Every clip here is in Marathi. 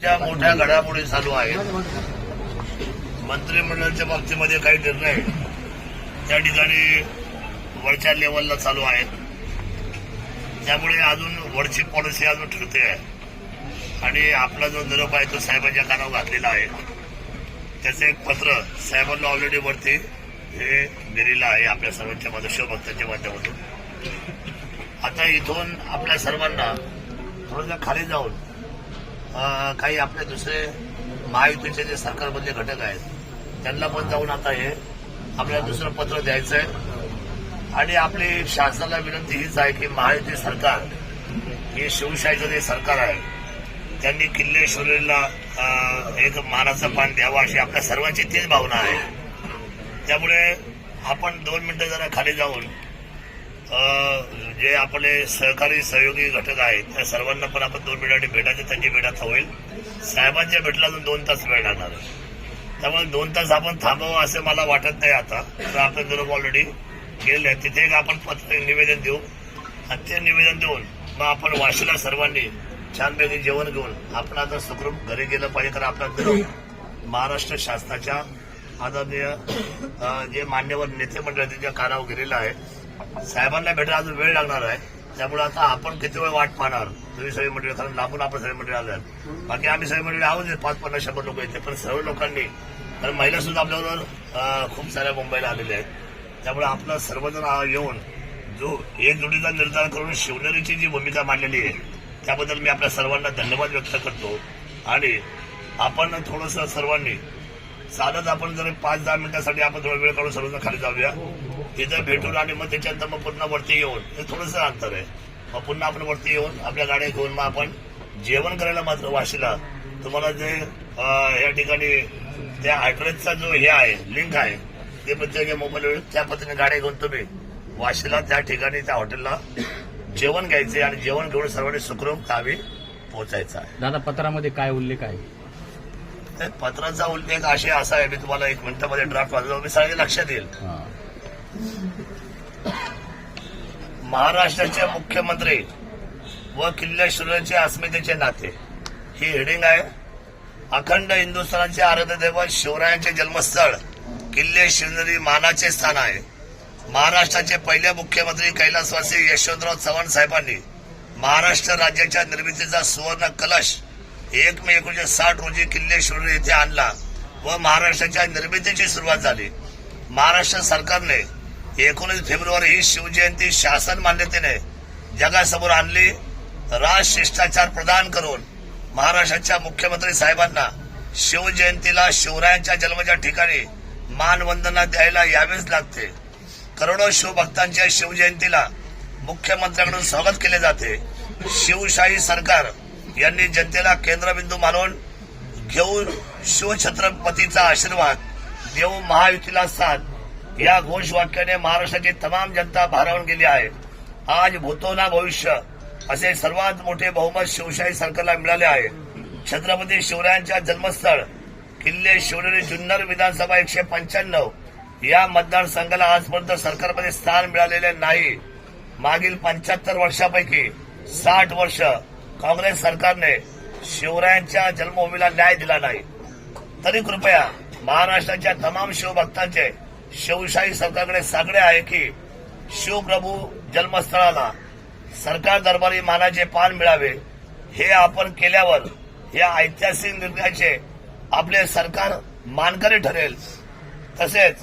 ज्या मोठ्या घडामोडी चालू आहेत मंत्रिमंडळाच्या बाबतीमध्ये काही निर्णय त्या ठिकाणी वरच्या लेवलला चालू आहेत. त्यामुळे अजून वरची पॉलिसी अजून ठरते आहे. आणि आपला जो निरोप आहे तो साहेबांच्या कानावर घातलेला आहे. त्याचं एक पत्र साहेबांना ऑलरेडी वरती हे दिलेलं आहे आपल्या सर्वांच्या मध्ये शिवभक्तांच्या माध्यमातून. आता इथून आपल्या सर्वांना थोडंसं खाली जाऊन काही आपले दुसरे महायुतीचे जे सरकारमधले घटक आहेत त्यांना पण जाऊन आता हे आपल्याला दुसरं पत्र द्यायचं आहे आणि आपली शासनाला विनंती हीच आहे की महायुती सरकार हे शिवशाहीचं जे सरकार आहे त्यांनी किल्ले एक मानाचं पान द्यावं अशी आपल्या सर्वांची तीच भावना आहे. त्यामुळे आपण दोन मिनिटं जरा खाली जाऊन जे आपले सहकारी सहयोगी घटक आहेत त्या सर्वांना पण आपण दोन मिनिटांनी भेटायचं त्यांची भेटात होईल. साहेबांच्या भेटला अजून दोन तास वेळ लागणार त्यामुळे दोन तास आपण थांबावं असं मला वाटत नाही आता. तर आपलं ग्रुप ऑलरेडी गेलेले आहे तिथे एक आपण पत्र निवेदन देऊ. आणि ते निवेदन देऊन मग आपण वाशीला सर्वांनी छानपैकी जेवण घेऊन आपण आता सुखरूप घरी गेलं पाहिजे. तर आपला ग्रुप महाराष्ट्र शासनाच्या आदरणीय जे मान्यवर नेते मंडळ त्यांच्या कानावर गेलेला आहे साहेबांना भेटायला अजून वेळ लागणार आहे. त्यामुळे आता आपण किती वेळ वाट पाहणार? तुम्ही सगळी मंडळी कारण लांबून आपण सगळी मंडळी आल्यात बाकी आम्ही सगळी मंडळी आहोत पाच पन्नास शंभर लोक येते पण सर्व लोकांनी कारण महिला सुद्धा आपल्याबरोबर खूप साऱ्या मुंबईला आलेल्या आहेत. त्यामुळे आपलं सर्वजण आ- येऊन जो एकजुटीचा निर्धार करून शिवनेरीची जी भूमिका मांडलेली आहे त्याबद्दल मी आपल्या सर्वांना धन्यवाद व्यक्त करतो. आणि आपण थोडंसं सर्वांनी साधत आपण जर पाच दहा मिनिटासाठी आपण थोडा वेळ काढून सर्वजण खाली जाऊया. तिथं भेटून आणि मग त्याच्यानंतर मग पुन्हा वरती येऊन हे थोडंसं अंतर आहे. मग पुन्हा आपण वरती येऊन आपल्या गाड्या घेऊन मग आपण जेवण करायला मात्र वाशीला. तुम्हाला जे या ठिकाणी त्या ऍड्रेसचा जो हे आहे लिंक आहे ते प्रत्येक मोबाईल त्या पद्धतीने गाड्या घेऊन तुम्ही वाशीला त्या ठिकाणी त्या हॉटेलला जेवण घ्यायचे आणि जेवण घेऊन सर्वांनी सुखरूप गावी पोहोचायचं आहे. दादा पत्रामध्ये काय उल्लेख आहे? तर पत्राचा उल्लेख असे असा आहे मी तुम्हाला एक मिनिटामध्ये ड्राफ्ट वाजलो मी सगळे लक्षात येईल. महाराष्ट्राचे मुख्यमंत्री व किल्ले शिवरायांचे अस्मितेचे नाते. ही हेडिंग आहे अखंड हिंदुस्थानाचे आराध्य दैवत शिवरायांचे जन्मस्थळ किल्ले शिवनेरी मानाचे स्थान आहे. महाराष्ट्राचे पहिले मुख्यमंत्री कैलासवासी यशवंतराव चव्हाण साहेबांनी महाराष्ट्र राज्याच्या निर्मितीचा सुवर्ण कलश एक मे एकोणीशे साठ रोजी किल्ले शिवनेरी येथे आणला व महाराष्ट्राच्या निर्मितीची सुरुवात झाली. महाराष्ट्र सरकारने एकोणीस फेब्रुवारी ही शिवजयंती शासन मान्यतेने जगासमोर आणली. राजशिष्टाचार प्रदान करून महाराष्ट्राच्या मुख्यमंत्री साहेबांना शिवजयंतीला शिवरायांच्या जन्माच्या ठिकाणी मानवंदना द्यायला यावेच लागते. करोडो शिवभक्तांच्या शिवजयंतीला मुख्यमंत्र्यांकडून स्वागत केले जाते. शिवशाही सरकार यांनी जनतेला केंद्रबिंदू मानून घेऊन शिवछत्रपतीचा आशीर्वाद देऊ महायुतीला साथ या घोषवाक्याने महाराष्ट्राची तमाम जनता भारावून गेली आहे. आज भूतो ना भविष्य असे सर्वात मोठे बहुमत शिवशाही सरकारला मिळाले आहे. छत्रपती शिवरायांच्या जन्मस्थळ किल्ले शिवनेरी जुन्नर विधानसभा एकशे पंच्याण्णव या मतदारसंघाला आजपर्यंत सरकारमध्ये स्थान मिळालेले नाही. मागील पंच्याहत्तर वर्षापैकी साठ वर्ष काँग्रेस सरकारने शिवरायांच्या जन्मभूमीला न्याय दिला नाही. तरी कृपया महाराष्ट्राच्या तमाम शिवभक्तांचे शिवशाही सरकारकडे सांगणे आहे की शिवप्रभू जन्मस्थळाला सरकार दरबारी मानाचे पान मिळावे हे आपण केल्यावर या ऐतिहासिक निर्णयाचे आपले सरकार मानकरी ठरेल. तसेच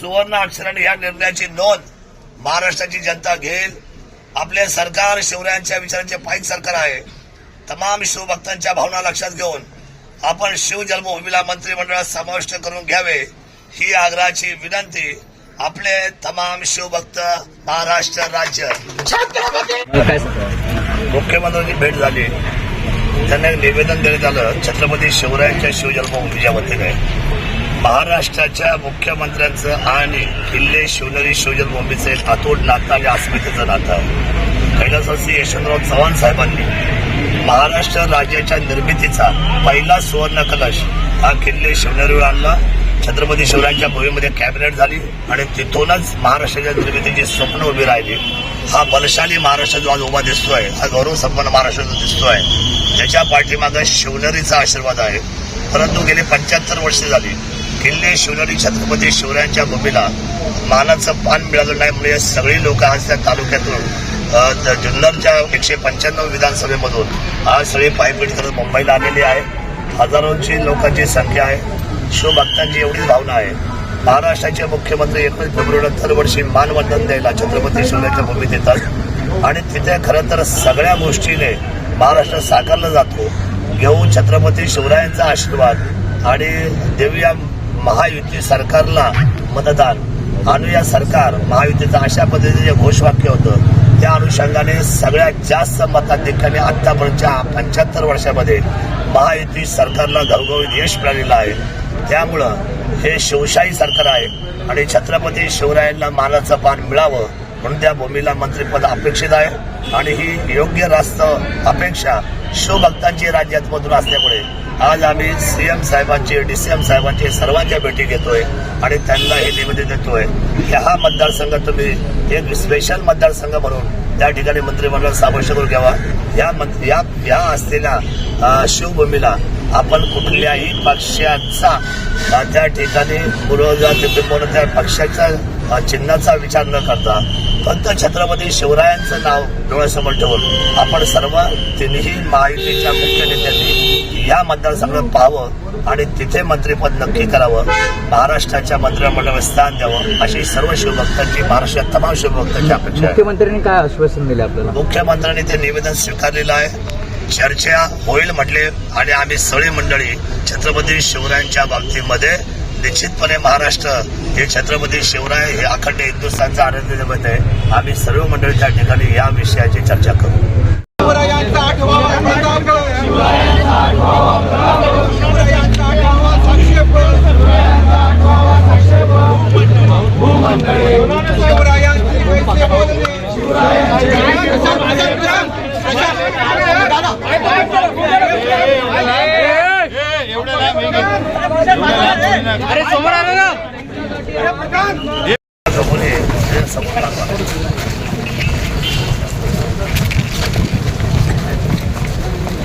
सुवर्ण अक्षराने या निर्णयाची नोंद महाराष्ट्राची जनता घेईल. आपले सरकार शिवरायांच्या विचारांचे पायीक सरकार आहे. तमाम शिवभक्तांच्या भावना लक्षात घेऊन आपण शिवजन्मभूमीला मंत्रिमंडळात समाविष्ट करून घ्यावे. ही आग्रहाची विनंती आपले तमाम शिवभक्त महाराष्ट्र राज्य? मुख्यमंत्र्यांची भेट झाली. त्यांना एक निवेदन देण्यात आलं छत्रपती शिवरायांच्या शिवजन्मभूमीच्या वतीने महाराष्ट्राच्या मुख्यमंत्र्यांचं आणि किल्ले शिवनेरी शिवजन्मभूमीचं एक अतोट नातं आणि अस्मितेचं नातं. आहे कैलासवासी यशवंतराव चव्हाण साहेबांनी महाराष्ट्र राज्याच्या निर्मितीचा पहिला सुवर्ण कलश हा किल्ले शिवनेरीवर आणला. छत्रपती शिवरायांच्या भूमीमध्ये कॅबिनेट झाली आणि तिथूनच महाराष्ट्राच्या निर्मितीची स्वप्न उभी राहिली हा बलशाली महाराष्ट्र जो आज उभा दिसतोय हा गौरव संपन्न महाराष्ट्र जो दिसतोय त्याच्या पाठीमागं शिवनेरीचा आशीर्वाद आहे. परंतु गेले पंच्याहत्तर वर्षे झाली किल्ले शिवनेरी छत्रपती शिवरायांच्या भूमीला मानाचं पान मिळालं नाही म्हणजे सगळी लोक आज त्या तालुक्यातून जुन्नरच्या एकशे पंच्याण्णव विधानसभेमधून आज सगळी पायपीट करत मुंबईला आलेली आहे. हजारोंची लोकांची संख्या आहे. शिवभक्तांची एवढीच भावना आहे. महाराष्ट्राचे मुख्यमंत्री एकवीस फेब्रुवारीला दरवर्षी मानवंदन द्यायला छत्रपती शिवरायांच्या भूमीत येतात. आणि तिथे खरं तर सगळ्या गोष्टीने महाराष्ट्र साकारला जातो. घेऊन छत्रपती शिवरायांचा आशीर्वाद आणि देऊया महायुती सरकारला मतदान. अनुया सरकार महायुतीचं अशा पद्धतीचे घोषवाक्य होतं त्या अनुषंगाने सगळ्यात जास्त मताधिक्याने आतापर्यंतच्या पंच्याहत्तर वर्षामध्ये महायुती सरकारला घवघवीत यश मिळालेलं आहे. त्यामुळं हे शिवशाही सरकार आहे आणि छत्रपती शिवरायांना मानाचं पान मिळावं म्हणून त्या भूमीला मंत्रिपद अपेक्षित आहे. आणि ही योग्य रास्त अपेक्षा शिवभक्तांची राज्यातमधून असल्यामुळे आज आम्ही सीएम साहेबांची डीसीएम साहेबांची सर्वांच्या भेटी घेतोय आणि त्यांना हे निवेदन देतोय. की हा मतदारसंघ तुम्ही एक स्पेशल मतदारसंघ म्हणून त्या ठिकाणी मंत्रिमंडळ सामोश करून घ्यावा. या या या असलेल्या शिवभूमीला आपण कुठल्याही पक्षाचा त्या ठिकाणी त्या पक्षाच्या चिन्हाचा विचार न करता फक्त छत्रपती शिवरायांचं नाव डोळ्यासमोर ठेवून आपण सर्व तिन्ही महायुतीच्या मुख्य नेत्यांनी या मतदारसंघात पाहावं आणि तिथे मंत्रिपद नक्की करावं. महाराष्ट्राच्या मंत्रिमंडळावर स्थान द्यावं अशी सर्व शिवभक्तांची महाराष्ट्रात तमाम शिवभक्तांची अपेक्षा मुख्यमंत्र्यांनी काय आश्वासन दिले आपल्याला? मुख्यमंत्र्यांनी ते निवेदन स्वीकारलेलं आहे. चर्चा होईल म्हटले आणि आम्ही सगळी मंडळी छत्रपती शिवरायांच्या बाबतीमध्ये निश्चितपणे महाराष्ट्र हे छत्रपती शिवराय हे अखंड हिंदुस्थानचा आनंद देवत आहे. आम्ही सर्व मंडळी त्या ठिकाणी या विषयाची चर्चा करू. अरे समोर आलं ना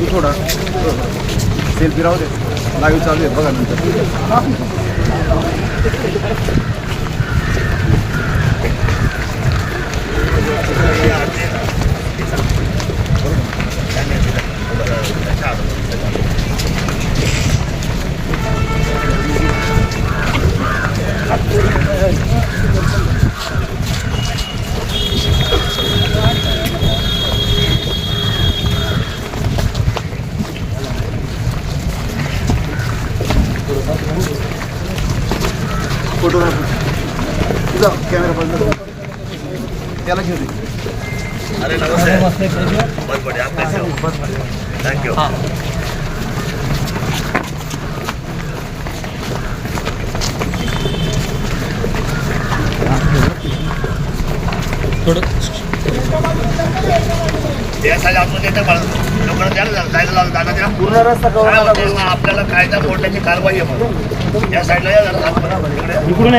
थोडा सेल्फी राहू दे लाईव्ह चालू आहे बघा नंतर फोटोग्राफर जा कॅमेरा बंद त्याला घेऊ दे अरे नमस्ते. बहुत बढ़िया. आप द्या पूर्ण रस्ता आपल्याला कायदा मोडण्याची कारवाई आहे या साईडला इकडून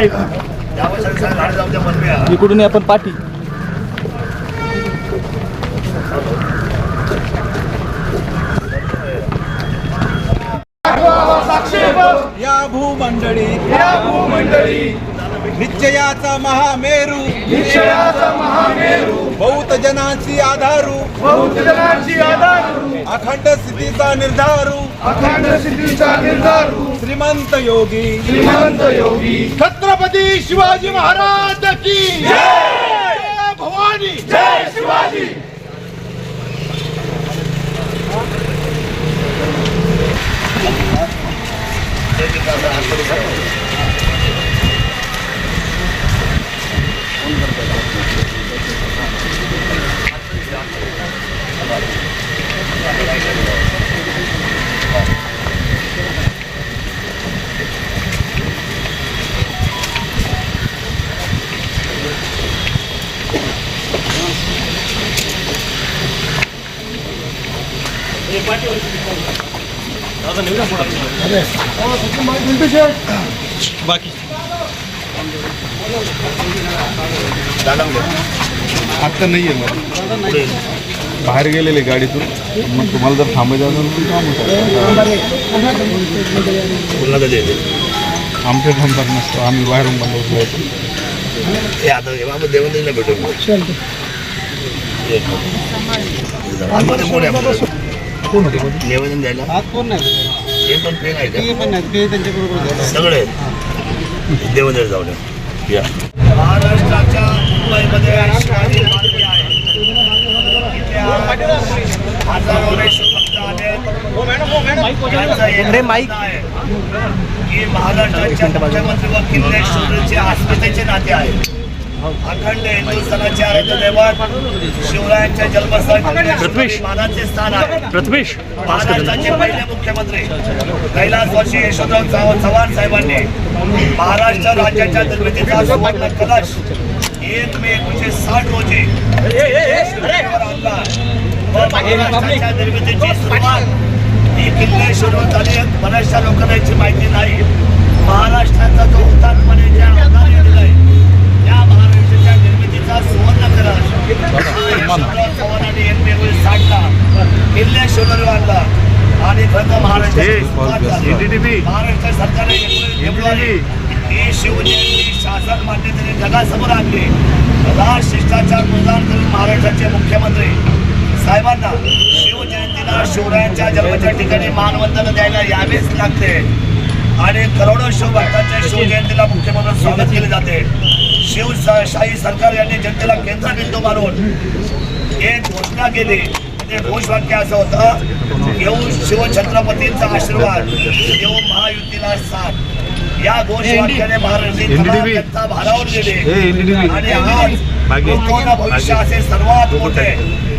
इकडून. आपण पाठी. या भूमंडळी या भूमंडळी. निश्चयाचा महामेरू. निश्चयाचा महामेरू. बहुत जनांची आधारू. बहुत जनांची आधारू. अखंड स्थितीचा निर्धारू. अखंड स्थितीचा निर्धारू. श्रीमंत योगी. श्रीमंत योगी. छत्रपती शिवाजी महाराज की जय! भवानी. जय शिवाजी. बाकी आता नाही आहे मग बाहेर गेलेले गाडीतून. मग तुम्हाला जर थांबायचं असेल तर थांबू शकता. पुन्हा कधी येते आमच्या थांबतात नसतो. आम्ही बाहेरून बंद हे हे आतमध्ये कोण आहे आपलं? निवेदन द्यायला? हे पण पेन आहे का? सगळे देवेंद्र जाऊ द्या या. महाराष्ट्राच्या मुंबईमध्ये शिवाजी पार्टी आहे इथे हजारो देशभक्त आले त्यांचं एक माईक. आहे की महाराष्ट्राच्या मुख्यमंत्री व किल्ले अस्मितेचे नाते आहे अखंड हिंदुस्थानाचे आराध्य दैवत शिवरायांच्या जन्मस्थळी मानाचे स्थान आहे प्रथमेश महाराष्ट्राचे पहिले मुख्यमंत्री. कैलासवासी यशवंतराव चव्हाण चव्हाण साहेबांनी महाराष्ट्र राज्याच्या निर्मितीचा सुवर्ण कलश एक मे एकोणीशे साठ रोजी। निर्मितीची सुरुवात ही। किल्ले शिरवत झाली बऱ्याचशा लोकांना याची माहिती नाही। महाराष्ट्राचा जो हुतात्माने ज्या अंगाने दिलाय त्या महाराष्ट्राच्या निर्मितीचा सुवर्ण कलश एक मे साठला किल्ले आणला आणि खरं झाली. महाराष्ट्र सरकारने फेब्रुवारी ही शिवजयंती शासन मान्यतेने जगासमोर आणली. राज शिष्टाचार प्रदान करून महाराष्ट्राचे मुख्यमंत्री. साहेबांना शिवजयंतीला शिवरायांच्या जन्माच्या ठिकाणी मानवंदना द्यायला यावेच लागते. आणि करोडो शिवभक्तांच्या शिवजयंतीला मुख्यमंत्री स्वागत केले जाते. शिवशाही सरकार यांनी जनतेला केंद्रबिंदू मारून एक घोषणा केली. ते घोषवाक्य असं होतं येऊ शिवछत्रपतींचा आशीर्वाद येऊ महायुतीला साथ. या तमाम जनता भारावून गेली. आणि आज भूतपूर्व भविष्य असे सर्वात मोठे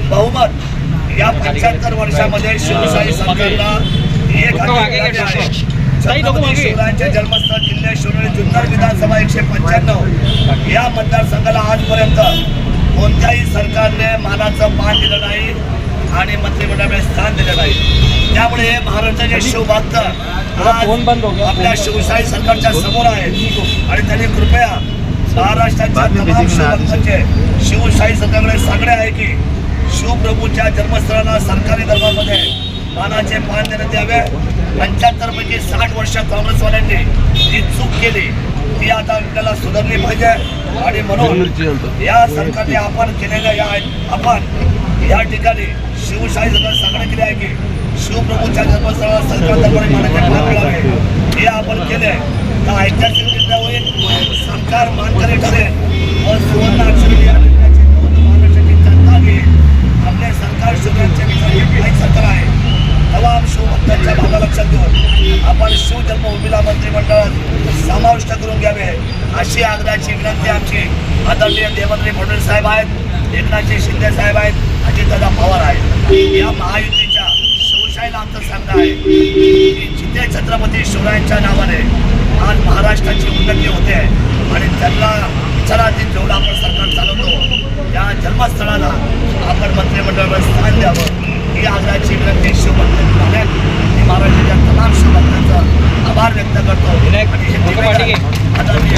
बहुमत या पंच्याहत्तर वर्षामध्ये शिवशाही सरकारला एक आहे. शिवरायांचे जन्मस्थळ किल्ले शिवनेरी जुन्नर विधानसभा एकशे पंच्याण्णव. या मतदारसंघाला आजपर्यंत कोणत्याही सरकारने मानाचं मान दिलं नाही. आणि मंत्रिमंडळामध्ये स्थान दिलं नाही त्यामुळे हे महाराष्ट्राचे शिवभक्त आज आपल्या शिवशाही सरकारच्या समोर आहेत आणि त्यांनी कृपया महाराष्ट्राच्या शिवशाही सरकारकडे सांगणे आहे की शिवप्रभूच्या जन्मस्थळाला सरकारी दरबारमध्ये मानाचे मान देण्यात यावे. पंच्याहत्तर पैकी साठ वर्ष काँग्रेसवाल्यांनी जी चूक केली ती आता आपल्याला सुधारली पाहिजे. आणि म्हणून या सरकारने आपण केलेल्या या आपण या ठिकाणी शिवशाही सरकार सांगणे केले आहे की शिवप्रभूच्या जन्मस्थळाला सरकार दरबारी मानाचे मान मिळावे हे आपण केले. तर ऐतिहासिक निर्णय होईल. सरकार मानकरी ठरेल. व सुवर्ण अक्षरी या निर्णयाची महाराष्ट्राची जनता घेईल. आपले सरकार शिवरायांचे विचार हे काही सरकार आहे. तमाम शिवभक्तांच्या भावना लक्षात घेऊन आपण शिवजन्मभूमीला मंत्रिमंडळात समाविष्ट करून घ्यावे अशी आग्रहाची विनंती आमची आदरणीय देवेंद्र फडणवीस साहेब आहेत एकनाथजी शिंदे साहेब आहेत अजितदादा पवार आहेत. या महायुतीच्या शिवशाहीला आमचं सांगणं आहे की जिथे छत्रपती शिवरायांच्या नावाने आज महाराष्ट्राची उन्नती होते आणि त्यांना विचाराधीन ठेवून आपण सरकार चालवतो या जन्मस्थळाला आपण मंत्रिमंडळावर स्थान द्यावं. ही आग्रहाची विनंती शिवभक्त झाल्यात मी महाराष्ट्राच्या तमाम शिवभक्तांचा आभार व्यक्त करतो. आणि हे दिवेगार आदरणीय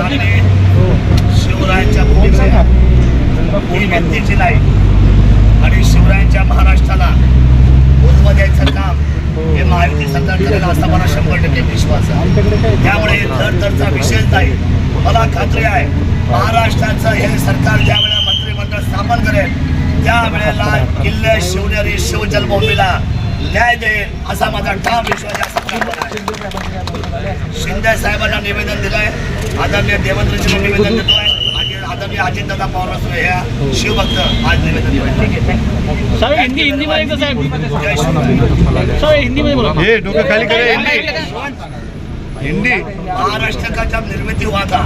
हे ही शिवरायांच्या भूमीची ही व्यक्तीची नाही आणि शिवरायांच्या महाराष्ट्राला उजवं द्यायचं काम हे महायुती सरकार करेल असा मला शंभर टक्के विश्वास आहे. त्यामुळे थर थरचा विषयच नाही मला खात्री आहे महाराष्ट्राचं हे सरकार ज्या वेळेला मंत्रिमंडळ स्थापन करेल त्यावेळेला किल्ले शिवनेरी शिवजन्मभूमीला न्याय देईल असा माझा ठाम विश्वास आहे शिंदे साहेबांना निवेदन दिलंय आदरणीय देवेंद्रजींना निवेदन देतोय आणि आदरणीय अजितदादा पवार ह्या शिवभक्त आज निवेदन दिलंय साहेब हिंदी हिंदी मध्ये साहेब जय शिवराय हिंदी मध्ये बोला। हे डोकं खाली करे हिंदी। हिंदी। महाराष्ट्र का जब निर्मित हुआ था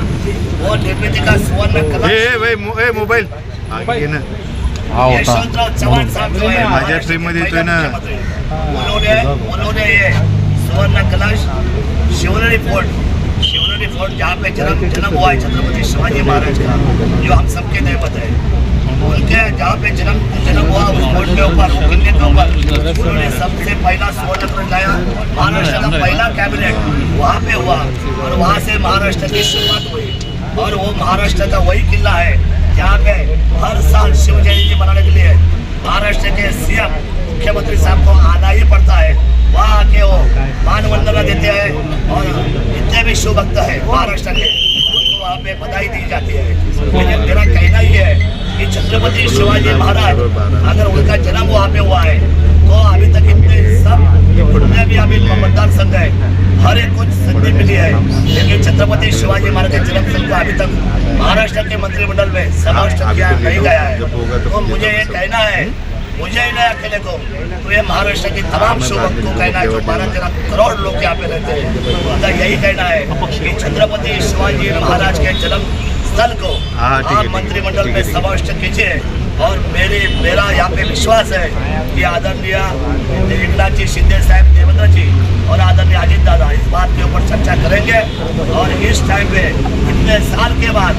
वो निर्मित का सुवर्ण कलश भाई मो- मोबाईल हा, घे ना। हा होता यशवंतराव चव्हाण साहब जो है माझ्या फ्रेम मध्ये येतोय ना. उन्होंने उन्होंने ये सुवर्ण कलश शिवनेरी फोर्ट शिवनेरी फोर्ट जहाँ पे जन्म जन्म हुआ है छत्रपति शिवाजी महाराज का जो हम सबके दैवत है। उनके जहाँ पे जन्म जन्म हुआ उस फोर्ट के ऊपर वो किले के ऊपर। उन्होंने सबसे पहला स्वर्ण ध्वज लाया महाराष्ट्र का पहला कैबिनेट वहाँ पे हुआ और वहाँ से महाराष्ट्र की शुरुआत हुई। और वो महाराष्ट्र का वही किला है जहाँ पे हर साल शिव जयंती मनाने के लिए महाराष्ट्र के सीएम मुख्यमंत्री साहब को आना ही पड़ता है। वहाँ आके वो मान वंदना देते हैं और जितने भी शिव भक्त है महाराष्ट्र के, उनको वहाँ पे बधाई दी जाती है। लेकिन मेरा कहना ही है कि छत्रपति शिवाजी महाराज, अगर उनका जन्म वहाँ पे हुआ है तो अभी तक इतने सब, जितने भी अभी मतदार संघ है, हर एक कुछ संधि मिली है छत्रपति शिवाजी महाराज के जन्म संघ को अभी तक महाराष्ट्र के मंत्रिमंडल में समाविष्ट किया नहीं गया है। तो मुझे ये कहना है मुझे ही नहीं अकेले को तो ये महाराष्ट्र के तमाम शुभक को कहना है जो बारह तेरह करोड़ लोग यहाँ पे रहते हैं। उनका यही कहना है कि छत्रपति शिवाजी महाराज के जन्म स्थल को आप मंत्रिमंडल में समाविष्ट कीजिए। और मेरे, मेरा यहाँ पे विश्वास है कि आदरणीय एकनाथ जी शिंदे साहब देवेंद्र जी और आदरणीय अजित दादा इस बात के ऊपर चर्चा करेंगे। और इस टाइम पे इतने साल के बाद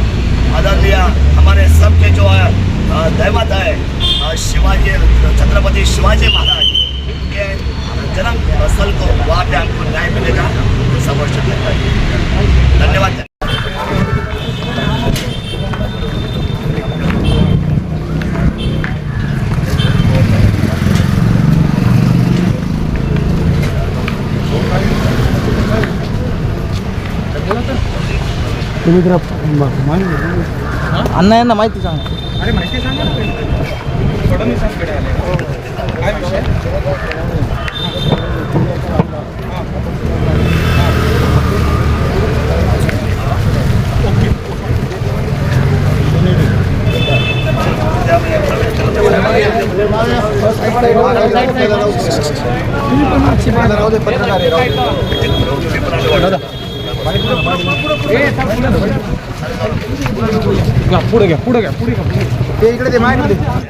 आदरणीय हमारे सबके जो है दैवत है शिवाजी, छत्रपति शिवाजी महाराज के जन्म स्थल को वहाँ पे हमको न्याय मिलेगा तो समझ धन्यवाद। अण्णा यांना माहिती सांग. अरे माहिती सांगा ना काही. फडणवीसांकडे आले काय विषय? राहू दे पत्रकार आहे, राहू दे. पुढे घ्या पुढे घ्या पुढे घ्या ते इकडे ते माहिती